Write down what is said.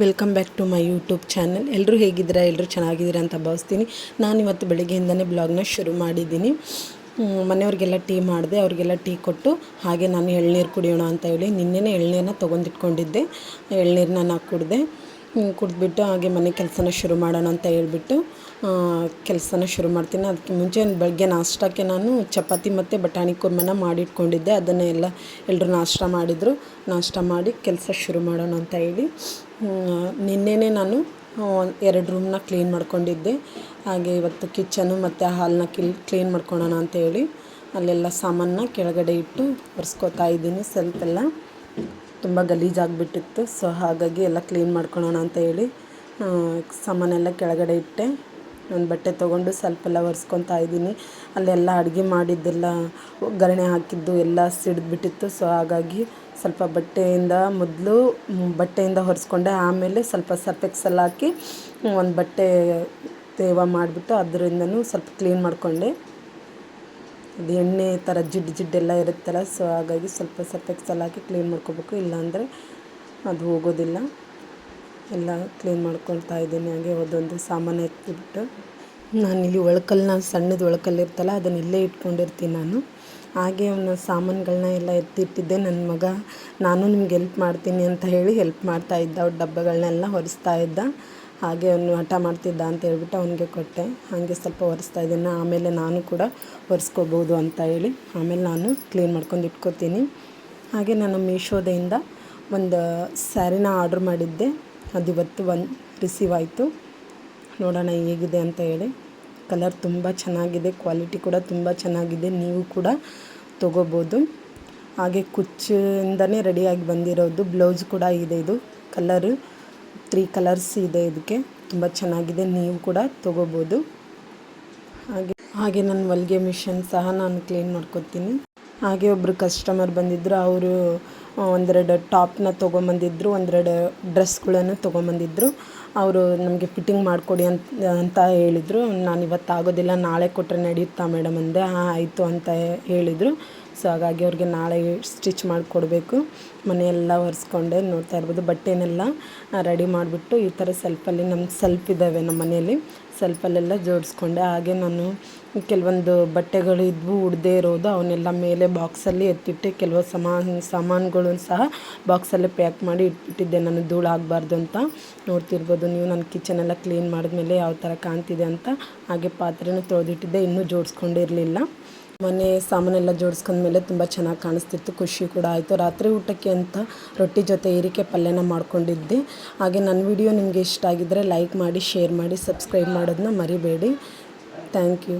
Welcome back to my YouTube channel ಎಲ್ಲರೂ ಹೇಗಿದ್ದೀರಾ? ಎಲ್ಲರೂ ಚೆನ್ನಾಗಿದ್ದೀರಾ ಅಂತ ಭಾವಿಸ್ತೀನಿ. ನಾನು ಇವತ್ತು ಬೆಳಗ್ಗೆಯಿಂದನೇ ಬ್ಲಾಗ್ನ ಶುರು ಮಾಡಿದ್ದೀನಿ. ಮನೆಯವ್ರಿಗೆಲ್ಲ ಟೀ ಮಾಡಿದೆ. ಅವ್ರಿಗೆಲ್ಲ ಟೀ ಕೊಟ್ಟು ಹಾಗೆ ನಾನು ಎಳ್ನೀರು ಕುಡಿಯೋಣ ಅಂತ ಹೇಳಿ ನಿನ್ನೆನೇ ಎಳ್ನೀರನ್ನ ತೊಗೊಂಡಿಟ್ಕೊಂಡಿದ್ದೆ. ಎಳ್ನೀರನ್ನ ನಾನು ಕುಡಿದೆ. ಕುಡಿದ್ಬಿಟ್ಟು ಹಾಗೆ ಮನೆ ಕೆಲಸನ ಶುರು ಮಾಡೋಣ ಅಂತ ಹೇಳ್ಬಿಟ್ಟು ಕೆಲಸನ ಶುರು ಮಾಡ್ತೀನಿ. ಅದಕ್ಕೆ ಮುಂಚೆ ಬೆಳಗ್ಗೆ ನಾಷ್ಟಕ್ಕೆ ನಾನು ಚಪಾತಿ ಮತ್ತು ಬಟಾಣಿ ಕುರ್ಮನ ಮಾಡಿಟ್ಕೊಂಡಿದ್ದೆ. ಅದನ್ನು ಎಲ್ಲ ಎಲ್ಲರೂ ನಾಷ್ಟ ಮಾಡಿದರು. ನಾಷ್ಟ ಮಾಡಿ ಕೆಲಸ ಶುರು ಮಾಡೋಣ ಅಂತ ಹೇಳಿ ನಿನ್ನೆನೇ ನಾನು ಎರಡು ರೂಮ್ನ ಕ್ಲೀನ್ ಮಾಡ್ಕೊಂಡಿದ್ದೆ. ಹಾಗೆ ಇವತ್ತು ಕಿಚನು ಮತ್ತು ಹಾಲನ್ನ ಕಿಲ್ ಕ್ಲೀನ್ ಮಾಡ್ಕೊಳೋಣ ಅಂತ ಹೇಳಿ, ಅಲ್ಲೆಲ್ಲ ಸಾಮಾನನ್ನ ಕೆಳಗಡೆ ಇಟ್ಟು ಒರೆಸ್ಕೋತಾ ಇದ್ದೀನಿ. ಸ್ವಲ್ಪ ಎಲ್ಲ ತುಂಬ ಗಲೀಜಾಗಿಬಿಟ್ಟಿತ್ತು. ಸೊ ಹಾಗಾಗಿ ಎಲ್ಲ ಕ್ಲೀನ್ ಮಾಡ್ಕೊಳೋಣ ಅಂತ ಹೇಳಿ ಸಾಮಾನೆಲ್ಲ ಕೆಳಗಡೆ ಇಟ್ಟೆ. ಒಂದು ಬಟ್ಟೆ ತೊಗೊಂಡು ಸ್ವಲ್ಪ ಒರೆಸ್ಕೊತಾ ಇದ್ದೀನಿ. ಅಲ್ಲೆಲ್ಲ ಅಡುಗೆ ಮಾಡಿದ್ದೆಲ್ಲ ಒಗ್ಗರಣೆ ಹಾಕಿದ್ದು ಎಲ್ಲ ಸಿಡಿದ್ಬಿಟ್ಟಿತ್ತು. ಸೊ ಹಾಗಾಗಿ ಸ್ವಲ್ಪ ಬಟ್ಟೆಯಿಂದ ಮೊದಲು ಬಟ್ಟೆಯಿಂದ ಒರೆಸ್ಕೊಂಡೆ, ಆಮೇಲೆ ಸ್ವಲ್ಪ ಸರ್ಫ್ ಎಕ್ಸೆಲ್ ಹಾಕಿ ಒಂದು ಬಟ್ಟೆ ತೇವ ಮಾಡಿಬಿಟ್ಟು ಅದರಿಂದನೂ ಸ್ವಲ್ಪ ಕ್ಲೀನ್ ಮಾಡಿಕೊಂಡೆ. ಅದು ಎಣ್ಣೆ ಥರ ಜಿಡ್ಡು ಜಿಡ್ಡೆಲ್ಲ ಇರುತ್ತಲ್ಲ ಸೊ ಹಾಗಾಗಿ ಸ್ವಲ್ಪ ಸರ್ಫ್ ಎಕ್ಸೆಲ್ ಹಾಕಿ ಕ್ಲೀನ್ ಮಾಡ್ಕೋಬೇಕು. ಇಲ್ಲಾಂದರೆ ಅದು ಹೋಗೋದಿಲ್ಲ. ಎಲ್ಲ ಕ್ಲೀನ್ ಮಾಡ್ಕೊಳ್ತಾ ಇದ್ದೀನಿ. ಹಾಗೆ ಒಂದೊಂದು ಸಾಮಾನು ಎತ್ತಿಬಿಟ್ಟು ನಾನು ಇಲ್ಲಿ ಒಳ್ಕಲ್ನ ಸಣ್ಣದು ಒಳಕಲ್ಲು ಇರ್ತಲ್ಲ, ಅದನ್ನ ಇಲ್ಲೇ ಇಟ್ಕೊಂಡಿರ್ತೀನಿ ನಾನು. ಹಾಗೆ ಅವನ ಸಾಮಾನುಗಳನ್ನ ಎಲ್ಲ ಎತ್ತಿಟ್ಟಿದ್ದೆ. ನನ್ನ ಮಗ, ನಾನು ನಿಮ್ಗೆ ಹೆಲ್ಪ್ ಮಾಡ್ತೀನಿ ಅಂತ ಹೇಳಿ ಹೆಲ್ಪ್ ಮಾಡ್ತಾ ಇದ್ದ. ಅವ್ರ ಡಬ್ಬಗಳನ್ನೆಲ್ಲ ಹೊರಿಸ್ತಾ ಇದ್ದ. ಹಾಗೆ ಅವನು ಹಠ ಮಾಡ್ತಿದ್ದ ಅಂತ ಹೇಳ್ಬಿಟ್ಟು ಅವನಿಗೆ ಕೊಟ್ಟೆ. ಹಾಗೆ ಸ್ವಲ್ಪ ಒರೆಸ್ತಾ ಇದ್ದೀನಿ. ಆಮೇಲೆ ನಾನು ಕೂಡ ಒರೆಸ್ಕೋಬೋದು ಅಂತ ಹೇಳಿ ಆಮೇಲೆ ನಾನು ಕ್ಲೀನ್ ಮಾಡ್ಕೊಂಡು ಇಟ್ಕೋತೀನಿ. ಹಾಗೆ ನಾನು ಮೀಶೋದಿಂದ ಒಂದು ಸ್ಯಾರಿನ ಆರ್ಡ್ರ್ ಮಾಡಿದ್ದೆ. ಅದು ಇವತ್ತು ಒಂದು ರಿಸೀವ್ ಆಯಿತು. ನೋಡೋಣ ಹೇಗಿದೆ ಅಂತ ಹೇಳಿ. ಕಲರ್ ತುಂಬ ಚೆನ್ನಾಗಿದೆ ಕ್ವಾಲಿಟಿ ಕೂಡ ತುಂಬ ಚೆನ್ನಾಗಿದೆ. ನೀವು ಕೂಡ ತೊಗೋಬೋದು. ಹಾಗೆ ಕುಚ್ಚಿಂದನೇ ರೆಡಿಯಾಗಿ ಬಂದಿರೋದು. ಬ್ಲೌಸ್ ಕೂಡ ಇದೆ ಇದು. ಕಲರು ತ್ರೀ ಕಲರ್ಸ್ ಇದೆ ಇದಕ್ಕೆ. ತುಂಬ ಚೆನ್ನಾಗಿದೆ. ನೀವು ಕೂಡ ತೊಗೋಬೋದು. ಹಾಗೆ ಹಾಗೆ ನನ್ನ ಹೊಲಿಗೆ ಮಿಷನ್ ಸಹ ನಾನು ಕ್ಲೀನ್ ಮಾಡ್ಕೊತೀನಿ. ಹಾಗೆ ಒಬ್ಬರು ಕಸ್ಟಮರ್ ಬಂದಿದ್ದರು ಅವರು ಒಂದೆರಡು ಟಾಪ್ನ ತೊಗೊಂಬಂದಿದ್ರು ಒಂದೆರಡು ಡ್ರೆಸ್ಗಳನ್ನು ತೊಗೊಂಬಂದಿದ್ರು. ಅವರು ನಮಗೆ ಫಿಟ್ಟಿಂಗ್ ಮಾಡಿಕೊಡಿ ಅಂತ ಅಂತ ಹೇಳಿದರು. ನಾನು ಇವತ್ತು ಆಗೋದಿಲ್ಲ, ನಾಳೆ ಕೊಟ್ಟರೆ ನಡೆಯುತ್ತಾ ಮೇಡಮ್ ಅಂದೆ, ಹಾಂ, ಆಯಿತು ಅಂತ ಹೇಳಿದರು. ಸೊ ಹಾಗಾಗಿ ಅವ್ರಿಗೆ ನಾಳೆ ಸ್ಟಿಚ್ ಮಾಡಿಕೊಡ್ಬೇಕು. ಮನೆಯೆಲ್ಲ ಒರೆಸ್ಕೊಂಡೆ, ನೋಡ್ತಾ ಇರ್ಬೋದು. ಬಟ್ಟೆನೆಲ್ಲ ರೆಡಿ ಮಾಡಿಬಿಟ್ಟು ಈ ಥರ ಸೆಲ್ಫಲ್ಲಿ, ನಮ್ಮ ಸೆಲ್ಫ್ ಇದ್ದಾವೆ ನಮ್ಮ ಮನೆಯಲ್ಲಿ. ಸೆಲ್ಫಲ್ಲೆಲ್ಲ ಜೋಡಿಸ್ಕೊಂಡೆ. ಹಾಗೆ ನಾನು ಕೆಲವೊಂದು ಬಟ್ಟೆಗಳು ಇದ್ವು, ಉಡದೇ ಇರೋದು, ಅವನ್ನೆಲ್ಲ ಮೇಲೆ ಬಾಕ್ಸಲ್ಲಿ ಎತ್ತಿಟ್ಟೆ ಕೆಲವು ಸಮಾನ್ ಸಾಮಾನುಗಳು ಸಹ ಬಾಕ್ಸಲ್ಲೇ ಪ್ಯಾಕ್ ಮಾಡಿ ಇಟ್ಬಿಟ್ಟಿದ್ದೆ. ನಾನು ಧೂಳು ಆಗಬಾರ್ದು ಅಂತ ನೋಡ್ತಿರ್ಬೋದು. ನೀವು ನನ್ನ ಕಿಚನೆಲ್ಲ ಕ್ಲೀನ್ ಮಾಡಿದ್ಮೇಲೆ ಯಾವ ಥರ ಕಾಣ್ತಿದೆ ಅಂತ ಹಾಗೆ ಪಾತ್ರೆನೂ ತೊಳೆದಿಟ್ಟಿದ್ದೆ, ಇನ್ನೂ ಜೋಡಿಸ್ಕೊಂಡಿರಲಿಲ್ಲ ಮನೆ ಸಾಮಾನೆಲ್ಲ ಜೋಡಿಸ್ಕೊಂಡ್ಮೇಲೆ ತುಂಬ ಚೆನ್ನಾಗಿ ಕಾಣಿಸ್ತಿತ್ತು, ಖುಷಿ ಕೂಡ ಆಯಿತು. ರಾತ್ರಿ ಊಟಕ್ಕೆ ಅಂತ ರೊಟ್ಟಿ ಜೊತೆ ಹೀರಿಕೆ ಪಲ್ಯನ ಮಾಡ್ಕೊಂಡಿದ್ದೆ. ಹಾಗೆ ನನ್ನ ವಿಡಿಯೋ ನಿಮಗೆ ಇಷ್ಟ ಆಗಿದ್ದರೆ ಲೈಕ್ ಮಾಡಿ, ಶೇರ್ ಮಾಡಿ, ಸಬ್ಸ್ಕ್ರೈಬ್ ಮಾಡೋದನ್ನ ಮರಿಬೇಡಿ. Thank you.